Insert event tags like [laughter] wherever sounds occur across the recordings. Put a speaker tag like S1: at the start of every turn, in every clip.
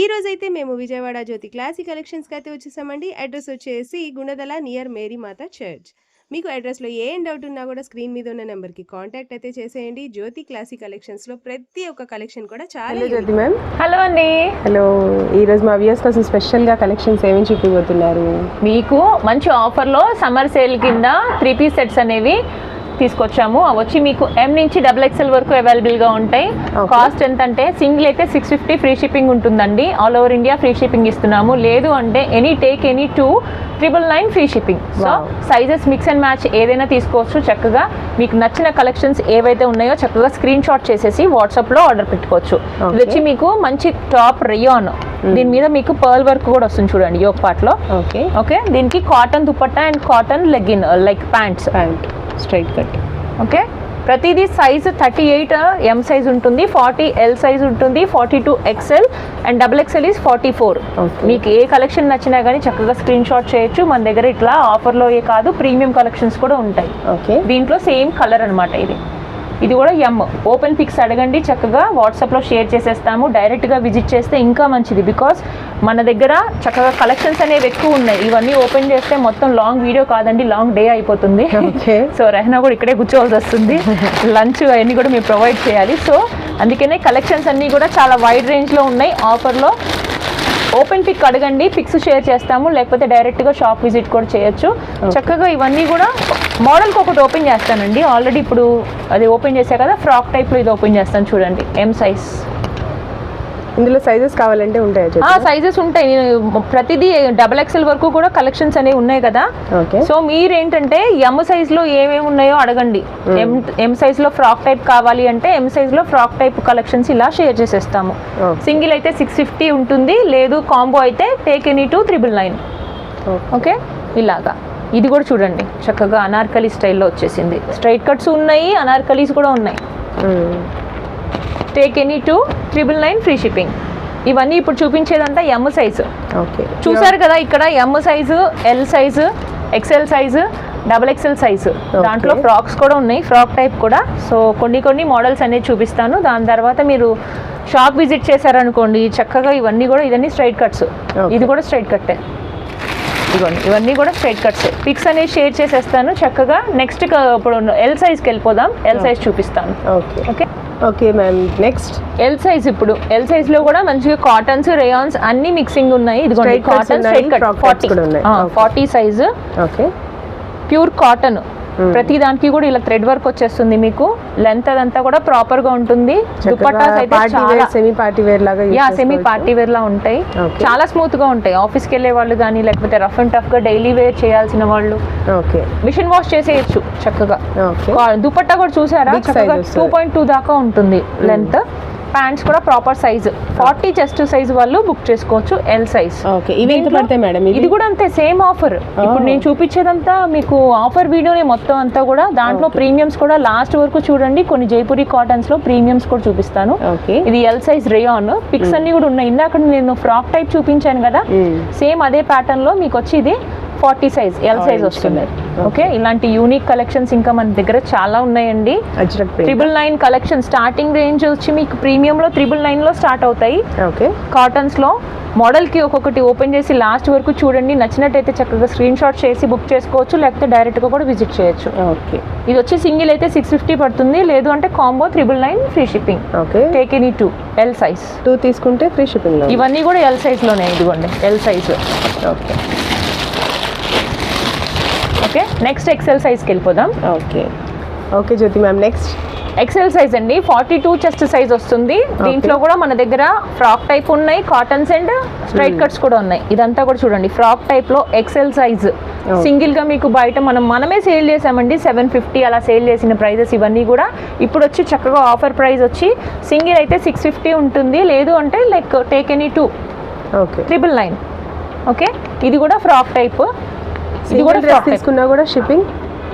S1: ఈ రోజైతే మేము విజయవాడ జ్యోతి క్లాసిక్ కలెక్షన్స్కి అయితే వచ్చేసామండి. అడ్రస్ వచ్చేసి గుండదల నియర్ మేరీ మాత చర్చ్. మీకు అడ్రస్లో ఏం డౌట్ ఉన్నా కూడా స్క్రీన్ మీద ఉన్న నెంబర్కి కాంటాక్ట్ అయితే చేసేయండి. జ్యోతి క్లాసిక్ కలెక్షన్స్లో ప్రతి ఒక్క కలెక్షన్ కూడా చాలా.
S2: జ్యోతి మ్యామ్.
S3: హలో అండి.
S2: హలో. ఈరోజు మా వ్యూస్ కోసం స్పెషల్గా కలెక్షన్స్ ఏమేమి చూపిపోతున్నారు
S3: మీకు మంచి ఆఫర్లో సమ్మర్ సేల్ కింద త్రీ పీస్ సెట్స్ అనేవి తీసుకొచ్చాము. అవి వచ్చి మీకు ఎం నుంచి డబుల్ ఎక్స్ఎల్ వరకు అవైలబుల్గా ఉంటాయి. కాస్ట్ ఎంత అంటే సింగిల్ అయితే సిక్స్ ఫిఫ్టీ ఫ్రీ షిప్పింగ్ ఉంటుందండి. All over India free shipping ఇస్తున్నాము. లేదు అంటే any take any two triple nine free shipping so. Sizes mix and match ఏదైనా తీసుకోవచ్చు చక్కగా. మీకు నచ్చిన కలెక్షన్స్ ఏవైతే ఉన్నాయో చక్కగా స్క్రీన్ షాట్ చేసేసి వాట్సాప్లో ఆర్డర్ పెట్టుకోవచ్చు. ఇది. వచ్చి మీకు మంచి టాప్ రియాన్ దీని మీద మీకు పర్ల్ వర్క్ కూడా వస్తుంది చూడండి యోగ్ పార్ట్లో
S2: ఓకే
S3: ఓకే దీనికి cotton dupatta and cotton legging like pants
S2: pant straight cut.
S3: Okay? ప్రతిదీ size thirty eight M size ఉంటుంది ఫార్టీ ఎల్ సైజ్ ఉంటుంది forty two XL and double XL is forty four. మీకు ఏ కలెక్షన్ నచ్చినా కానీ చక్కగా screen shot చేయొచ్చు. మన దగ్గర ఇట్లా ఆఫర్లో ఏ కాదు ప్రీమియం కలెక్షన్స్ కూడా ఉంటాయి.
S2: ఓకే.
S3: దీంట్లో సేమ్ కలర్ అన్నమాట ఇది. ఇది కూడా ఎమ్ ఓపెన్ పిక్స్ అడగండి చక్కగా వాట్సాప్లో షేర్ చేసేస్తాము డైరెక్ట్గా విజిట్ చేస్తే ఇంకా మంచిది. బికాస్ మన దగ్గర చక్కగా కలెక్షన్స్ అనేవి ఎక్కువ ఉన్నాయి. ఇవన్నీ ఓపెన్ చేస్తే మొత్తం లాంగ్ వీడియో కాదండి లాంగ్ డే అయిపోతుంది. సో రెహనా [laughs] కూడా ఇక్కడే కూర్చోవాల్సి వస్తుంది. [laughs] లంచ్ అవన్నీ కూడా మీరు ప్రొవైడ్ చేయాలి. సో అందుకనే కలెక్షన్స్ అన్నీ కూడా చాలా వైడ్ రేంజ్లో ఉన్నాయి. ఆఫర్లో ఓపెన్ పిక్ అడగండి పిక్స్ షేర్ చేస్తాము లేకపోతే డైరెక్ట్గా షాప్ విజిట్ కూడా చేయొచ్చు. చక్కగా ఇవన్నీ కూడా మోడల్కి ఒకటి ఓపెన్ చేస్తానండి. ఆల్రెడీ ఇప్పుడు అది ఓపెన్ చేసా కదా ఫ్రాక్ టైప్లో ఇది ఓపెన్ చేస్తాను చూడండి. ఎం సైజ్
S2: ఇందులో సైజెస్ కావాలంటే ఉంటాయా
S3: సైజెస్ ఉంటాయి. నేను ప్రతిదీ డబల్ ఎక్స్ఎల్ వరకు కూడా కలెక్షన్స్ అనేవి ఉన్నాయి కదా.
S2: ఓకే.
S3: సో మీరేంటంటే ఎమ్ సైజ్లో ఏమేమి ఉన్నాయో అడగండి. ఎం ఎం సైజ్లో ఫ్రాక్ టైప్ కావాలి అంటే ఎం సైజ్లో ఫ్రాక్ టైప్ కలెక్షన్స్ ఇలా షేర్ చేసేస్తాము. సింగిల్ అయితే సిక్స్ ఫిఫ్టీ ఉంటుంది. లేదు కాంబో అయితే take any two triple nine okay? ఇలాగా. ఇది కూడా చూడండి. చక్కగా అనార్కలి స్టైల్లో వచ్చేసింది. స్ట్రైట్ కట్స్ ఉన్నాయి అనార్కలీస్ కూడా ఉన్నాయి. Take any two triple nine free shipping ఇవన్నీ ఇప్పుడు చూపించేదంతా ఎమ్ సైజు
S2: ఓకే
S3: చూసారు కదా ఇక్కడ M size L size XL size double XL size దాంట్లో ఫ్రాక్స్ కూడా ఉన్నాయి ఫ్రాక్ టైప్ కూడా. సో కొన్ని కొన్ని మోడల్స్ అనేవి చూపిస్తాను. దాని తర్వాత మీరు షాప్ విజిట్ చేశారనుకోండి చక్కగా ఇవన్నీ కూడా ఇవన్నీ స్ట్రైట్ కట్స్. ఇది కూడా స్ట్రైట్ కట్టే ఇదిగోండి ఇవన్నీ కూడా స్ట్రైట్ కట్స్ పిక్స్ అనేవి షేర్ చేసేస్తాను. చక్కగా నెక్స్ట్ ఇప్పుడు ఎల్ సైజ్కి వెళ్ళిపోదాం. ఎల్ సైజ్ చూపిస్తాను.
S2: Okay.
S3: Okay
S2: okay ma'am next
S3: L size ఇప్పుడు. ఎల్ సైజ్లో కూడా మంచిగా కాటన్స్ రేయాన్స్ అన్ని మిక్సింగ్ ఉన్నాయి. ఇదిగోండి కాటన్ ఫార్టీ
S2: కూడా ఉన్నాయి. Okay.
S3: Forty size
S2: okay.
S3: Pure cotton ప్రతి దానికి కూడా ఇలా థ్రెడ్ వర్క్ వచ్చేస్తుంది మీకు. లెంత్ అదంతా కూడా ప్రాపర్గా ఉంటుంది. దుపట్టాస్ అయితే
S2: సెమీ పార్టీ వేర్ లాగా
S3: యా సెమీ. పార్టీ వేర్ లా ఉంటాయి. చాలా స్మూత్గా ఉంటాయి. ఆఫీస్కి వెళ్ళే వాళ్ళు కానీ లేకపోతే రఫ్ అండ్ టఫ్గా డైలీ వేర్ చేయాల్సిన వాళ్ళు
S2: ఓకే
S3: మిషన్ వాష్ చేసేయచ్చు చక్కగా. దుపట్టా కూడా చూసారా? చక్కగా. టూ పాయింట్ టూ దాకా ఉంటుంది లెంత్ ప్యాంట్స్ కూడా proper size. Forty chest size వాళ్ళు బుక్ చేసుకోవచ్చు ఎల్ సైజ్
S2: ఓకే ఇవి ఎంత పడతాయి మేడం
S3: ఇది కూడా అంతే సేమ్ ఆఫర్. ఇప్పుడు నేను చూపించేదంతా మీకు ఆఫర్ వీడియోనే మొత్తం అంతా కూడా. దాంట్లో ప్రీమియమ్స్ కూడా లాస్ట్ వరకు చూడండి. కొన్ని జైపూరి కాటన్స్లో ప్రీమియమ్స్ కూడా చూపిస్తాను.
S2: ఓకే.
S3: ఇది ఎల్ సైజ్ రేయాన్ పిక్స్ అన్ని కూడా ఉన్నాయి. ఇందాక నేను ఫ్రాక్ టైప్ చూపించాను కదా. సేమ్ అదే ప్యాటర్న్లో మీకు వచ్చి ఇది. ఫార్టీ సైజ్ ఎల్ సైజ్ వస్తుంది. ఓకే ఇలాంటి యూనిక్ కలెక్షన్స్ ఇంకా మన దగ్గర చాలా ఉన్నాయండి. Triple nine collection starting range వచ్చి మీకు ప్రీమియంలో ట్రిపుల్ నైన్లో స్టార్ట్ అవుతాయి.
S2: ఓకే
S3: కాటన్స్లో మోడల్కి ఒక్కొక్కటి ఓపెన్ చేసి లాస్ట్ వరకు చూడండి. నచ్చినట్టయితే చక్కగా స్క్రీన్ షాట్ చేసి బుక్ చేసుకోవచ్చు. లేకపోతే డైరెక్ట్గా కూడా విజిట్ చేయొచ్చు.
S2: ఓకే
S3: ఇది వచ్చి సింగిల్ అయితే సిక్స్ ఫిఫ్టీ పడుతుంది. లేదు అంటే combo triple nine free shipping
S2: okay
S3: take any two L size
S2: two తీసుకుంటే ఫ్రీ షిప్పింగ్లో
S3: ఇవన్నీ కూడా ఎల్ సైజ్లోనే ఇదిగోండి. L size
S2: okay
S3: okay? Next XL సైజ్కి వెళ్ళిపోదాం.
S2: Okay. Okay Jyothi ma'am next
S3: XL size అండి. ఫార్టీ టూ చెస్ట్ సైజ్ వస్తుంది దీంట్లో కూడా మన దగ్గర ఫ్రాక్ టైప్ ఉన్నాయి కాటన్స్ అండ్ స్ట్రైట్ కట్స్ కూడా ఉన్నాయి. ఇదంతా కూడా చూడండి. ఫ్రాక్ టైప్లో ఎక్సెల్ సైజ్ సింగిల్గా మీకు బయట మనం మనమే సేల్ చేసామండి సెవెన్ ఫిఫ్టీ అలా సేల్ చేసిన ప్రైజెస్ ఇవన్నీ కూడా. ఇప్పుడు వచ్చి చక్కగా ఆఫర్ ప్రైస్ వచ్చి సింగిల్ అయితే సిక్స్ ఫిఫ్టీ ఉంటుంది. లేదు అంటే like take any two
S2: okay.
S3: Triple nine okay? ఇది కూడా ఫ్రాక్ టైప్ ఇది కూడా
S2: డ్రెస్ తీసుకున్నా కూడా షిప్పింగ్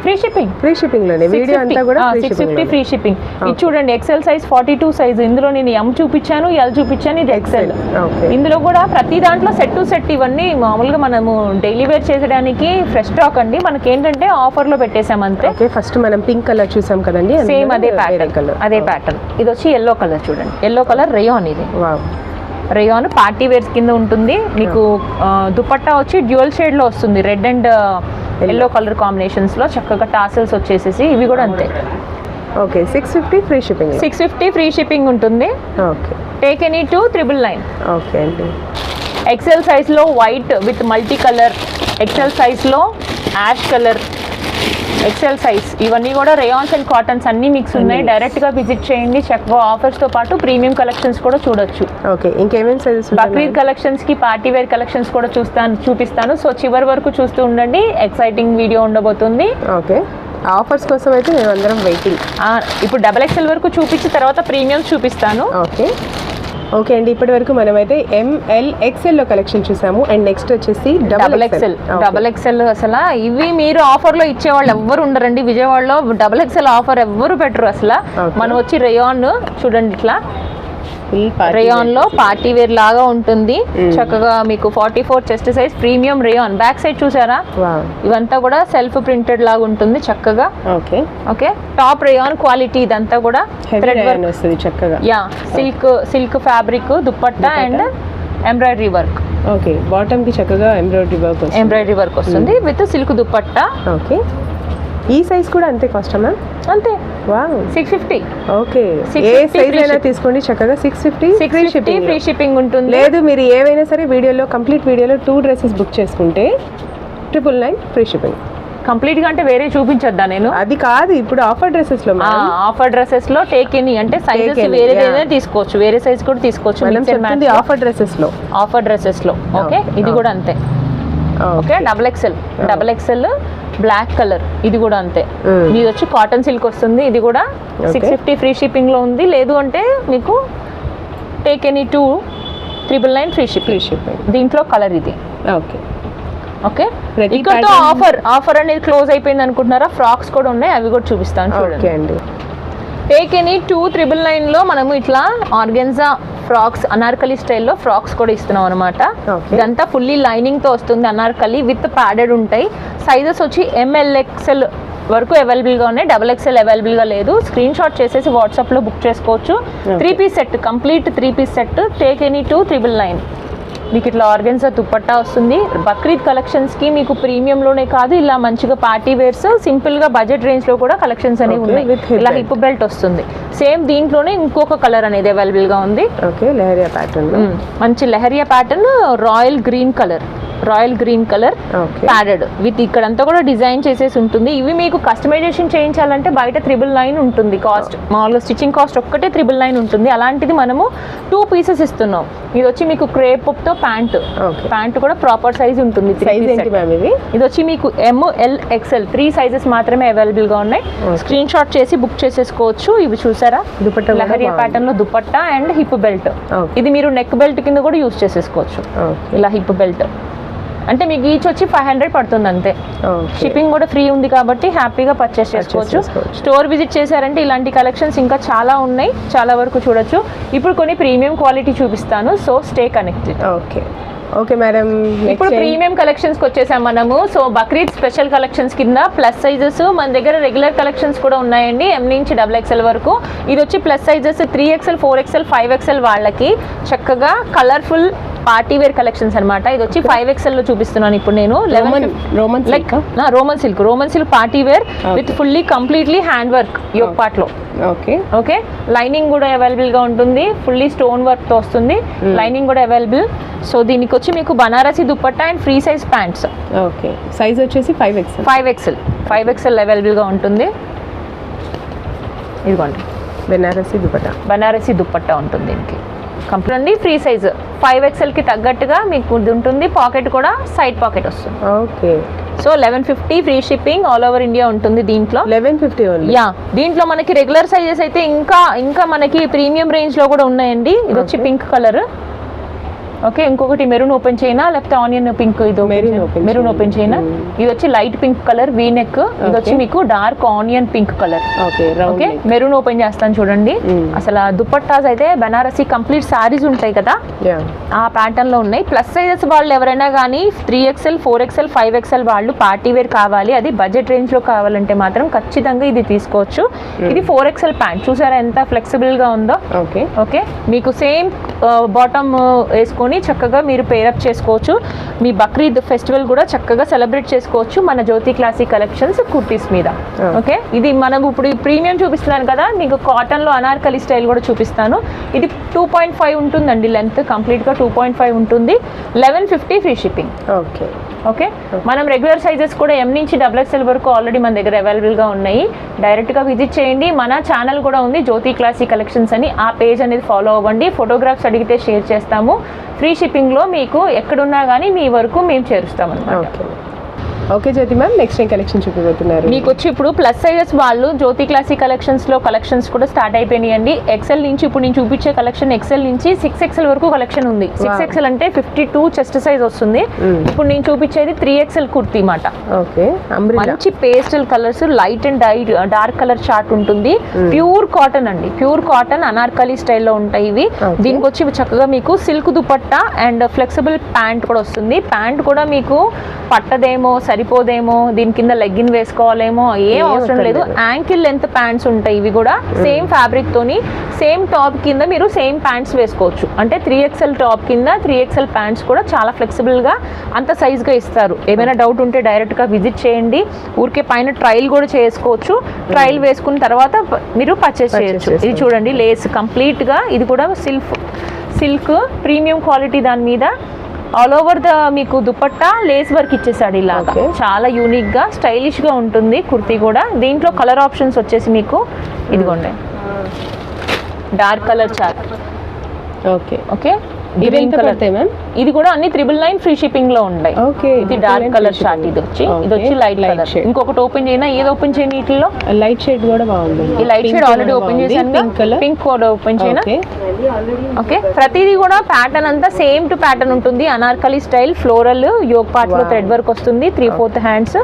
S3: ఫ్రీ షిప్పింగ్
S2: ఫ్రీ షిప్పింగ్లోనే వీడియో అంతా కూడా free
S3: six fifty free shipping ఇది చూడండి XL size forty two size ఇందులో నేను ఎం చూపించాను ఎల్ చూపించాను ఇది ఎక్సెల్
S2: ఓకే
S3: ఇందులో కూడా ప్రతి దాంట్లో సెట్ టు సెట్ ఇవన్నీ మామూలుగా మనము డైలీ వేర్ చేసడానికి ఫ్రెష్ స్టాక్ అండి. మనకి ఏంటంటే ఆఫర్లో పెట్టేసాం అంతే.
S2: ఓకే ఫస్ట్ మనం పింక్ కలర్ చూసాం కదండి
S3: సేమ్ అదే ప్యాటర్న్ అదే ప్యాటర్న్ ఇది వచ్చి ఎల్లో కలర్ చూడండి. ఎల్లో కలర్ రేయాన్ ఇది.
S2: వావ్
S3: రేయాన్ పార్టీ వేర్స్ కింద ఉంటుంది. మీకు దుపట్టా వచ్చి డ్యూయల్ షేడ్లో వస్తుంది. రెడ్ అండ్ ఎల్లో కలర్ కాంబినేషన్స్లో చక్కగా టాసల్స్ వచ్చేసేసి ఇవి కూడా అంతే.
S2: Okay six fifty free shipping.
S3: Six fifty free shipping ఉంటుంది.
S2: Okay.
S3: Take any two triple nine.
S2: Okay అండి.
S3: ఎక్సెల్ సైజ్లో white with multi colour. XL సైజ్లో యాష్ కలర్. ఎక్సెల్ సైజ్ ఇవన్నీ కూడా రేయాన్స్ అండ్ కాటన్స్ అన్ని మిక్స్ ఉన్నాయి. డైరెక్ట్గా విజిట్ చేయండి. చక్కగా ఆఫర్స్తో పాటు ప్రీమియం కలెక్షన్స్ కూడా చూడొచ్చు.
S2: ఓకే ఇంకేమేమి సైజెస్
S3: బక్రీద్ కలెక్షన్స్కి పార్టీ వేర్ కలెక్షన్స్ కూడా చూస్తాను చూపిస్తాను. సో చివరి వరకు చూస్తూ ఉండండి. ఎక్సైటింగ్ వీడియో ఉండబోతుంది.
S2: ఓకే ఆఫర్స్ కోసం అయితే మేము అందరం వెయిటింగ్
S3: ఇప్పుడు డబల్ ఎక్సెల్ వరకు చూపించి తర్వాత ప్రీమియం చూపిస్తాను.
S2: ఓకే ఓకే అండి ఇప్పటి వరకు మనమైతే ఎంఎల్ ఎక్స్ఎల్లో కలెక్షన్ చూసాము. అండ్ నెక్స్ట్ వచ్చేసి
S3: డబల్ ఎక్సెల్ డబల్ ఎక్సెల్ అసలు ఇవి మీరు ఆఫర్లో ఇచ్చేవాళ్ళు ఎవ్వరు ఉండరండి. విజయవాడలో డబల్ ఎక్సెల్ ఆఫర్ ఎవ్వరు పెట్టరు అసలు. మనం వచ్చి రేయాన్ చూడండి ఇట్లా. రేయాన్లో పార్టీ వేర్ లాగా ఉంటుంది. చక్కగా మీకు forty four chest size premium rayon back side చూసారా ఇవంతా కూడా సెల్ఫ్ ప్రింటెడ్ లాగా ఉంటుంది చక్కగా.
S2: Okay
S3: okay top rayon quality ఇదంతా కూడా థ్రెడ్ వర్క్
S2: వస్తుంది చక్కగా.
S3: Yeah silk silk fabric dupatta and embroidery work
S2: okay బాటమ్కి చక్కగా ఎంబ్రాయిడరీ వర్క్ వస్తుంది.
S3: ఎంబ్రాయిడరీ వర్క్ వస్తుంది విత్ సిల్క్ దుప్పట్టా.
S2: ఓకే ఈ సైజ్ కూడా అంతే కాస్ట్ మ్యామ్?
S3: అంతే. Six fifty
S2: okay.
S3: 650
S2: ఏ సైజ్ అయినా. తీసుకోండి. చక్కగా six fifty
S3: six
S2: free shipping
S3: free shipping ఉంటుంది.
S2: లేదు మీరు ఏవైనా సరే వీడియోలో కంప్లీట్ వీడియోలో టూ డ్రెస్సెస్ బుక్ చేసుకుంటే ట్రిపుల్ నైన్ ఫ్రీ షిప్పింగ్
S3: కంప్లీట్గా అంటే వేరే చూపించొద్దా నేను?
S2: అది కాదు ఇప్పుడు ఆఫర్ డ్రెస్సెస్లో
S3: ఆఫర్ డ్రెస్సెస్లో టేక్ ఎనీ అంటే సైజెస్ వేరే తీసుకోవచ్చు. వేరే సైజ్ కూడా తీసుకోవచ్చు.
S2: ఆఫర్ డ్రెస్సెస్లో.
S3: ఆఫర్ డ్రెస్సెస్లో. ఓకే ఇది కూడా అంతే. Okay double XL double XL black colour ఇది కూడా అంతే. ఇది వచ్చి కాటన్ సిల్క్ వస్తుంది ఇది కూడా. సిక్స్ ఫిఫ్టీ ఫ్రీ షిప్పింగ్లో ఉంది. లేదు అంటే మీకు take any two triple nine free ship
S2: free shipping
S3: దీంట్లో కలర్ ఇది.
S2: ఓకే.
S3: ఓకే? ఇక్కడతో
S2: pattern-
S3: ఆఫర్ ఆఫర్ అనేది క్లోజ్ అయిపోయింది అనుకుంటున్నారా? ఫ్రాక్స్ కూడా ఉన్నాయి అవి కూడా చూపిస్తాను
S2: ఓకే
S3: చూడండి
S2: అండి.
S3: టేక్ ఎనీ టూ త్రిబుల్ నైన్లో మనము ఇట్లా ఆర్గెన్జా ఫ్రాక్స్ అనార్కలి స్టైల్లో ఫ్రాక్స్ కూడా ఇస్తున్నాం అనమాట. ఇదంతా ఫుల్లీ లైనింగ్తో వస్తుంది అనార్కలి విత్ ప్యాడెడ్ ఉంటాయి. సైజెస్ వచ్చి ఎంఎల్ఎక్సెల్ వరకు అవైలబుల్గా ఉన్నాయి డబల్ ఎక్స్ఎల్ అవైలబుల్గా లేదు. స్క్రీన్ షాట్ చేసేసి వాట్సాప్లో బుక్ చేసుకోవచ్చు. Three piece set complete three piece set take any two triple nine. మీకు ఇట్లా ఆర్గెన్జా దుప్పట్టా వస్తుంది. బక్రీద్ కలెక్షన్స్కి మీకు ప్రీమియంలోనే కాదు ఇలా మంచిగా పార్టీ వేర్స్ సింపుల్గా బడ్జెట్ రేంజ్లో కూడా కలెక్షన్స్ అనేవి ఉన్నాయి. ఇలా. హిప్ బెల్ట్ వస్తుంది. సేమ్ దీంట్లోనే ఇంకొక కలర్ అనేది అవైలబుల్గా ఉంది.
S2: Okay leheriya pattern.
S3: మంచి leheriya pattern royal green colour. Royal green colour padded. With ఇక్కడంతా కూడా డిజైన్ చేసేసి ఉంటుంది. ఇవి మీకు కస్టమైజేషన్ చేయించాలంటే బయట త్రిబుల్ నైన్ ఉంటుంది కాస్ట్. మామూలుగా స్టిచ్చింగ్ కాస్ట్ ఒక్కటే త్రిబుల్ నైన్ ఉంటుంది. అలాంటిది మనము టూ పీసెస్ ఇస్తున్నాం. ఇది వచ్చి మీకు క్రేప్తో ప్యాంట్. ప్యాంట్ కూడా ప్రాపర్ సైజ్ ఉంటుంది. ఇది వచ్చి మీకు M L XL three sizes మాత్రమే అవైలబుల్గా ఉన్నాయి. స్క్రీన్ షాట్ చేసి బుక్ చేసేసుకోవచ్చు. ఇవి చూసారా?
S2: దుపట్టా
S3: లహరియా. ప్యాటర్న్లో దుపట్టా అండ్ హిప్ బెల్ట్. ఇది మీరు నెక్ బెల్ట్ కింద కూడా యూస్ చేసేసుకోవచ్చు. ఇలా హిప్ బెల్ట్ అంటే మీకు ఈచ్ వచ్చి ఫైవ్ హండ్రెడ్ పడుతుంది అంతే షిప్పింగ్ కూడా ఫ్రీ ఉంది కాబట్టి హ్యాపీగా పర్చేస్ చేసుకోవచ్చు. స్టోర్ విజిట్ చేశారంటే ఇలాంటి కలెక్షన్స్ ఇంకా చాలా ఉన్నాయి. చాలా వరకు చూడొచ్చు. ఇప్పుడు కొన్ని ప్రీమియం క్వాలిటీ చూపిస్తాను. So stay connected
S2: okay okay madam
S3: ఇప్పుడు ప్రీమియం కలెక్షన్స్కి వచ్చేసాం మనము. సో బక్రీద్ స్పెషల్ కలెక్షన్స్ కింద ప్లస్ సైజెస్ మన దగ్గర రెగ్యులర్ కలెక్షన్స్ కూడా ఉన్నాయండి. ఎం నుంచి డబుల్ ఎక్స్ఎల్ వరకు. ఇది వచ్చి plus sizes three XL four XL five XL వాళ్ళకి చక్కగా కలర్ఫుల్ పార్టీ వేర్ కలెక్షన్స్ అన్నమాట. ఇది వచ్చి ఫైవ్ ఎక్స్ఎల్లో చూపిస్తున్నాను ఇప్పుడు నేను.
S2: Roman Roman
S3: like Roman silk Roman silk party wear with fully completely hand work yoke పార్ట్లో.
S2: ఓకే
S3: ఓకే లైనింగ్ కూడా అవైలబుల్గా ఉంటుంది. ఫుల్లీ స్టోన్ వర్క్తో వస్తుంది. లైనింగ్ కూడా అవైలబుల్ సో దీనికి వచ్చి మీకు Banarasi dupatta and free size pants
S2: okay size వచ్చేసి five X
S3: five XL five XL అవైలబుల్గా ఉంటుంది. ఇదిగోండి.
S2: బెనారసి దుపట్టా
S3: బనారసి దుపట్టా ఉంటుంది దీనికి. కంప్లీట్ అండి ఫ్రీ సైజ్ ఫైవ్ ఎక్స్ఎల్కి తగ్గట్టుగా మీకు ఉంటుంది. పాకెట్ కూడా సైడ్ పాకెట్ వస్తుంది.
S2: Okay
S3: so eleven fifty free shipping all over India ఉంటుంది దీంట్లో.
S2: లెవెన్ ఫిఫ్టీ
S3: యా దీంట్లో మనకి రెగ్యులర్ సైజెస్ అయితే ఇంకా ఇంకా మనకి ప్రీమియం రేంజ్లో కూడా ఉన్నాయండి. ఇది వచ్చి పింక్ కలర్ ఓకే ఇంకొకటి మెరూన్ ఓపెన్ చేయనా? లేకపోతే ఆనియన్ పింక్ ఇది
S2: Maroon open
S3: మెరూన్? ఓపెన్ చేయనా? ఇది వచ్చి light pink colour V neck. ఇది వచ్చి. మీకు dark onion pink colour.
S2: Okay
S3: okay maroon open చేస్తాను చూడండి. అసలు దుపట్టాస్ అయితే బనారసి కంప్లీట్ సారీస్ ఉంటాయి కదా? ఆ ప్యాటర్న్లో ఉన్నాయి. ప్లస్ సైజెస్ వాళ్ళు ఎవరైనా కానీ three XL four XL five XL వాళ్ళు పార్టీ వేర్ కావాలి. అది బడ్జెట్ రేంజ్లో కావాలంటే మాత్రం ఖచ్చితంగా ఇది తీసుకోవచ్చు. ఇది ఫోర్ ఎక్స్ఎల్ ప్యాంట్. చూసారా ఎంత ఫ్లెక్సిబుల్గా ఉందో?
S2: ఓకే.
S3: ఓకే మీకు సేమ్ బాటమ్ వేసుకొని చక్కగా మీరు పేరప్ చేసుకోవచ్చు. మీ బక్రీద్ ఫెస్టివల్ కూడా చక్కగా సెలబ్రేట్ చేసుకోవచ్చు మన జ్యోతి క్లాసిక్ కలెక్షన్స్ కుర్తీస్ మీద. ఓకే? ఇది మనం ఇప్పుడు ప్రీమియం చూపిస్తున్నాను కదా మీకు కాటన్లో అనార్కలి స్టైల్ కూడా చూపిస్తాను. ఇది టూ పాయింట్ ఫైవ్ ఉంటుందండి లెంత్ కంప్లీట్గా టూ పాయింట్ ఫైవ్ ఉంటుంది. Eleven fifty free shipping
S2: okay.
S3: Okay? మనం రెగ్యులర్ సైజెస్ కూడా ఎం నుంచి డబుల్ ఎక్స్ఎల్ వరకు ఆల్రెడీ మన దగ్గర అవైలబుల్గా ఉన్నాయి. డైరెక్ట్గా విజిట్ చేయండి. మన ఛానల్ కూడా ఉంది జ్యోతి క్లాసిక్ కలెక్షన్స్ అని. ఆ పేజ్ అనేది ఫాలో అవ్వండి. ఫోటోగ్రాఫ్స్ అడిగితే షేర్ చేస్తాము. ఫ్రీ షిప్పింగ్లో మీకు ఎక్కడున్నా కానీ మీ వరకు మేము చేరుస్తాం అనమాట
S2: ఓకే జ్యోతి మ్యామ్ నెక్స్ట్ ఏం కలెక్షన్ చూపిపోతున్నారు
S3: మీకు వచ్చి ఇప్పుడు ప్లస్ సైజెస్ వాళ్ళు జ్యోతి క్లాసిక్ కలెక్షన్స్లో కలెక్షన్స్ కూడా స్టార్ట్ అయిపోయినాయండి. ఎక్సెల్ నుంచి ఇప్పుడు నేను చూపించే కలెక్షన్ ఎక్సెల్ నుంచి సిక్స్ ఎక్సెల్ వరకు కలెక్షన్ ఉంది. సిక్స్. ఎక్సెల్ అంటే ఫిఫ్టీ టూ చెస్ట్ సైజ్ వస్తుంది.
S2: Mm.
S3: ఇప్పుడు నేను చూపించేది త్రీ ఎక్సెల్ కుర్తీ మాట.
S2: ఓకే
S3: మంచి pastel colours light and dye dark colour chart ఉంటుంది. ప్యూర్ కాటన్ అండి. ప్యూర్ కాటన్ అనార్కలి స్టైల్లో ఉంటాయి ఇవి. దీనికి వచ్చి చక్కగా మీకు silk dupatta and flexible pant కూడా వస్తుంది. ప్యాంట్ కూడా మీకు పట్టదేమో సరిపోదేమో? దీని కింద లెగ్గిన్ వేసుకోవాలేమో? ఏం అవసరం లేదు. యాంకిల్ లెంత్ ప్యాంట్స్ ఉంటాయి. ఇవి కూడా సేమ్ ఫ్యాబ్రిక్ తోని సేమ్ టాప్ కింద మీరు సేమ్ ప్యాంట్స్ వేసుకోవచ్చు. అంటే త్రీ ఎక్స్ఎల్ టాప్ కింద త్రీ ఎక్స్ఎల్ ప్యాంట్స్ కూడా చాలా ఫ్లెక్సిబుల్గా అంత సైజ్గా ఇస్తారు. ఏమైనా డౌట్ ఉంటే డైరెక్ట్గా విజిట్ చేయండి. ఊరికే పైన ట్రయల్ కూడా చేసుకోవచ్చు. ట్రయల్ వేసుకున్న తర్వాత మీరు పర్చేస్ చేయొచ్చు. ఇది. చూడండి లేస్ కంప్లీట్గా ఇది కూడా సిల్క్ సిల్క్ ప్రీమియం క్వాలిటీ దాని మీద ఆల్ ఓవర్ ద మీకు దుపట్టా లేస్ వర్క్ ఇచ్చేసాడు ఇలాగా. చాలా యూనిక్గా స్టైలిష్గా ఉంటుంది కుర్తీ కూడా. దీంట్లో కలర్ ఆప్షన్స్ వచ్చేసి మీకు ఇదిగోండి. Dark colour chart
S2: okay
S3: okay green colour
S2: ma'am
S3: ఇది కూడా అన్ని త్రిబుల్ నైన్ ఫ్రీ షిప్పింగ్లో ఉంటాయి
S2: ఓకే
S3: ఇది డార్క్ కలర్ షార్ట్ ఇది వచ్చి. ఇది వచ్చి లైట్ కలర్ ఇంకొకటి ఓపెన్ చేయనా? ఏది ఓపెన్ చేయని వీటిలో
S2: లైట్ షేడ్ కూడా బాగుంది.
S3: ఈ లైట్ షేడ్ ఆల్రెడీ ఓపెన్ చేశాను
S2: పింక్ కలర్
S3: పింక్ కూడా ఓపెన్ చేయనా?
S2: ఓకే
S3: ప్రతిదీ కూడా ప్యాటర్న్ అంతా సేమ్ టు ప్యాటర్న్ ఉంటుంది. అనార్కలి స్టైల్ ఫ్లోరల్ యోగ్
S2: పార్ట్లో.
S3: థ్రెడ్ వర్క్ వస్తుంది. Three fourth hands.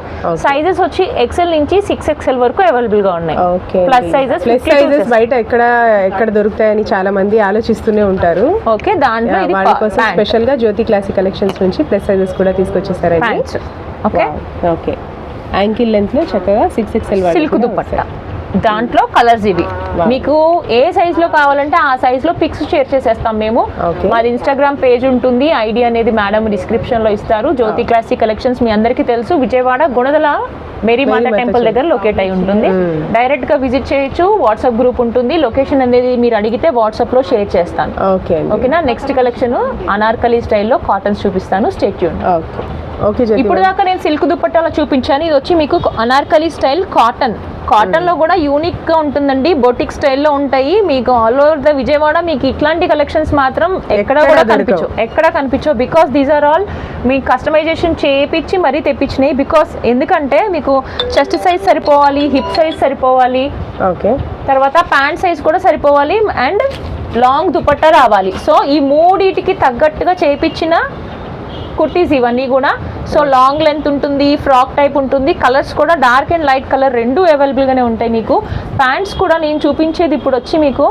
S3: సైజెస్ వచ్చి ఎక్సెల్ నుంచి సిక్స్ ఎక్సెల్ వరకు అవైలబుల్గా ఉన్నాయి. Plus sizes
S2: ప్లస్
S3: 52
S2: సైజెస్ బయట ఎక్కడ ఎక్కడ దొరుకుతాయని చాలా మంది ఆలోచిస్తూనే ఉంటారు.
S3: ఓకే దాంట్లో
S2: స్పెషల్గా జ్యోతి క్లాసిక్ కలెక్షన్స్ నుంచి ప్లస్ సైజెస్ కూడా తీసుకొచ్చేసారండి
S3: ఓకే
S2: ఓకే యాంకిల్ లెంత్లో చక్కగా సిక్స్ ఎక్స్ఎల్
S3: సిల్క్ దుపట్టా దాంట్లో కలర్స్ ఇవి. మీకు ఏ సైజ్లో కావాలంటే ఆ సైజ్లో పిక్స్ షేర్ చేసేస్తాం మేము. మాది ఇన్స్టాగ్రామ్ పేజ్ ఉంటుంది. ఐడి అనేది మేడం డిస్క్రిప్షన్లో ఇస్తారు. జ్యోతి క్లాసిక్ కలెక్షన్స్ మీ అందరికీ తెలుసు. విజయవాడ గుణదల మేరీమాత టెంపుల్. దగ్గర లొకేట్ అయి ఉంటుంది. డైరెక్ట్గా విజిట్ చేయొచ్చు. వాట్సాప్ గ్రూప్ ఉంటుంది. లొకేషన్ అనేది మీరు అడిగితే వాట్సాప్లో షేర్ చేస్తాను ఓకేనా నెక్స్ట్ కలెక్షన్ అనార్కలి స్టైల్లో కాటన్స్ చూపిస్తాను. Stay tuned
S2: okay okay Jyothi
S3: ఇప్పుడు దాకా నేను సిల్క్ దుపట్టాలో చూపించాను. ఇది వచ్చి మీకు అనార్కలి స్టైల్ కాటన్. కాటన్లో కూడా యూనిక్గా ఉంటుందండి బొటిక్ స్టైల్లో ఉంటాయి. మీకు ఆల్ ఓవర్ ద విజయవాడ మీకు ఇట్లాంటి కలెక్షన్స్ మాత్రం ఎక్కడ కూడా. కనిపించవు. ఎక్కడ కనిపించవు. బికాస్ దీస్ ఆర్ ఆల్ మీ కస్టమైజేషన్ చేయించి మరీ తెప్పించినాయి బికాస్ ఎందుకంటే మీకు చెస్ట్ సైజ్ సరిపోవాలి హిప్ సైజ్ సరిపోవాలి.
S2: ఓకే.
S3: తర్వాత ప్యాంట్ సైజ్ కూడా సరిపోవాలి. అండ్ లాంగ్ దుపట్టా రావాలి. సో ఈ మూడిటికి తగ్గట్టుగా చేయించిన కుర్తీస్ ఇవన్నీ కూడా. సో లాంగ్ లెంత్ ఉంటుంది ఫ్రాక్ టైప్ ఉంటుంది. కలర్స్ కూడా డార్క్ అండ్ లైట్ కలర్ రెండు అవైలబుల్గానే ఉంటాయి మీకు. ప్యాంట్స్ కూడా నేను చూపించేది ఇప్పుడు వచ్చి మీకు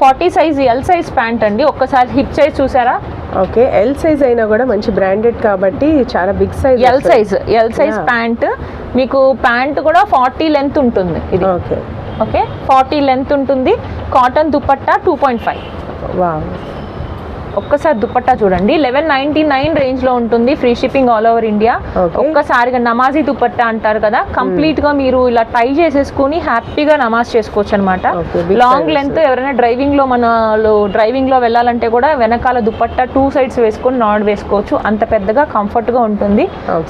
S3: forty size L size pant అండి. ఒక్కసారి హిప్ సైజ్ చూసారా?
S2: ఓకే ఎల్ సైజ్ అయినా కూడా మంచి బ్రాండెడ్ కాబట్టి చాలా big size
S3: L size L size. Pant మీకు ప్యాంట్ కూడా ఫార్టీ లెంత్ ఉంటుంది ఇది.
S2: ఓకే.
S3: ఓకే ఫార్టీ లెంత్ ఉంటుంది. Cotton dupatta two point five ఒక్కసారి దుపట్టా చూడండి. లెవెన్ నైన్టీ నైన్ రేంజ్లో ఉంటుంది free shipping all over India. ఒక్కసారిగా నమాజీ దుపట్టా అంటారు కదా. కంప్లీట్గా మీరు ఇలా టై చేసేసుకుని హ్యాపీగా నమాజ్ చేసుకోవచ్చు అనమాట లాంగ్. లెంత్ ఎవరైనా డ్రైవింగ్లో మన డ్రైవింగ్లో వెళ్ళాలంటే కూడా వెనకాల దుపట్టా టూ సైడ్స్ వేసుకొని నాడ్ వేసుకోవచ్చు. అంత పెద్దగా కంఫర్ట్గా ఉంటుంది.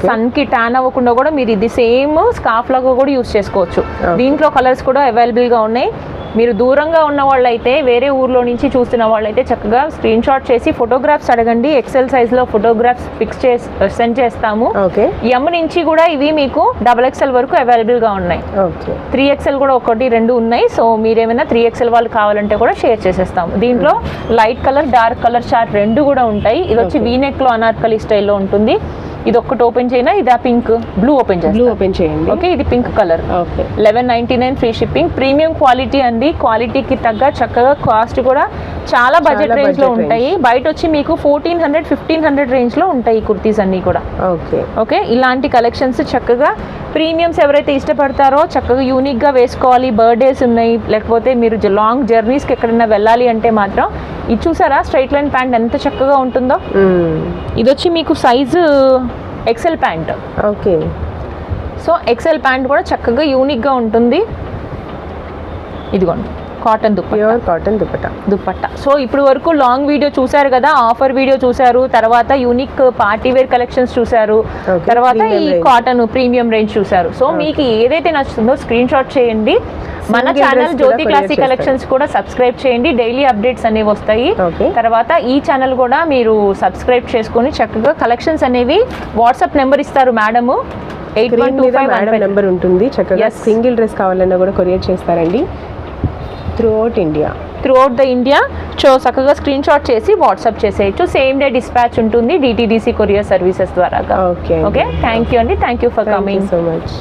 S3: సన్కి ట్యాన్ అవ్వకుండా కూడా మీరు ఇది సేమ్ స్కార్ఫ్ లాగా కూడా యూస్ చేసుకోవచ్చు. దీంట్లో కలర్స్ కూడా అవైలబుల్గా ఉన్నాయి. మీరు దూరంగా ఉన్న వాళ్ళైతే వేరే ఊర్లో నుంచి చూస్తున్న వాళ్ళైతే చక్కగా స్క్రీన్ షాట్ చేసి ఫోటోగ్రాఫ్స్ అడగండి. ఎక్సెల్ సైజ్లో ఫోటోగ్రాఫ్స్ పిక్స్ చేసి సెండ్ చేస్తాము.
S2: ఓకే.
S3: ఎమ్ నుంచి కూడా ఇవి మీకు డబల్ ఎక్స్ఎల్ వరకు అవైలబుల్గా ఉన్నాయి.
S2: ఓకే.
S3: త్రీ ఎక్స్ఎల్ కూడా ఒకటి రెండు ఉన్నాయి. సో మీరు ఏమైనా త్రీ ఎక్స్ఎల్ వాళ్ళు కావాలంటే కూడా షేర్ చేసేస్తాం దీంట్లో light colour dark colour chart రెండు కూడా ఉంటాయి. ఇది వచ్చి. వీనెక్లో అనార్కలి స్టైల్లో ఉంటుంది. ఇది ఒక్కటి ఓపెన్ చేయనా? ఇది ఆ పింక్ బ్లూ ఓపెన్
S2: బ్లూ
S3: చేస్తాం
S2: ఓపెన్ చేయండి.
S3: ఓకే ఇది pink colour
S2: okay
S3: eleven ninety nine free shipping premium quality అండి క్వాలిటీకి తగ్గ చక్కగా కాస్ట్ కూడా చాలా బడ్జెట్
S2: రేంజ్లో
S3: ఉంటాయి. బయట వచ్చి మీకు ఫోర్టీన్ హండ్రెడ్ ఫిఫ్టీన్ హండ్రెడ్ రేంజ్లో ఉంటాయి కుర్తీస్ అన్ని కూడా.
S2: ఓకే
S3: ఓకే ఇలాంటి కలెక్షన్స్ చక్కగా ప్రీమియమ్స్ ఎవరైతే ఇష్టపడతారో చక్కగా యూనిక్గా వేసుకోవాలి బర్త్డేస్ ఉన్నాయి లేకపోతే మీరు లాంగ్ జర్నీస్కి ఎక్కడైనా వెళ్ళాలి అంటే మాత్రం ఇది చూసారా స్ట్రైట్ లైన్ ప్యాంట్ ఎంత చక్కగా ఉంటుందో? ఇది వచ్చి మీకు size XL pant
S2: okay.
S3: So XL pant కూడా చక్కగా యూనిక్గా ఉంటుంది. ఇదిగోండి. Cotton దుప్ప
S2: pure cotton dupatta
S3: dupatta so ఇప్పుడు వరకు లాంగ్ వీడియో చూశారు కదా ఆఫర్ వీడియో చూశారు తర్వాత యూనిక్ పార్టీ వేర్ కలెక్షన్స్ చూశారు
S2: Okay,
S3: తర్వాత ఈ. కాటన్ ప్రీమియం రేంజ్ చూశారు. సో మీకు ఏదైతే నచ్చుతుందో స్క్రీన్ షాట్ చేయండి మన ఛానల్ జ్యోతి
S2: చేస్తారు.
S3: కలెక్షన్స్ కూడా సబ్స్క్రైబ్ చేయండి. డైలీ అప్డేట్స్ అనేవి వస్తాయి. తర్వాత ఈ ఛానల్ కూడా మీరు సబ్స్క్రైబ్ చేసుకొని చక్కగా కలెక్షన్స్ అనేవి వాట్సాప్ నెంబర్ ఇస్తారు madam. Eight one two five
S2: madam number ఉంటుంది. చక్కగా. సింగిల్ డ్రెస్ కావాలన్నా కూడా కొరియర్ చేస్తారండి. Throughout India
S3: throughout the India so చక్కగా స్క్రీన్ షాట్ చేసి వాట్సాప్ చేసేయచ్చు. సేమ్ డే డిస్పాచ్ ఉంటుంది డిటీడీసీ కొరియర్ సర్వీసెస్ ద్వారా.
S2: ఓకే
S3: ఓకే థ్యాంక్ యూ అండి. Thank you for coming
S2: so much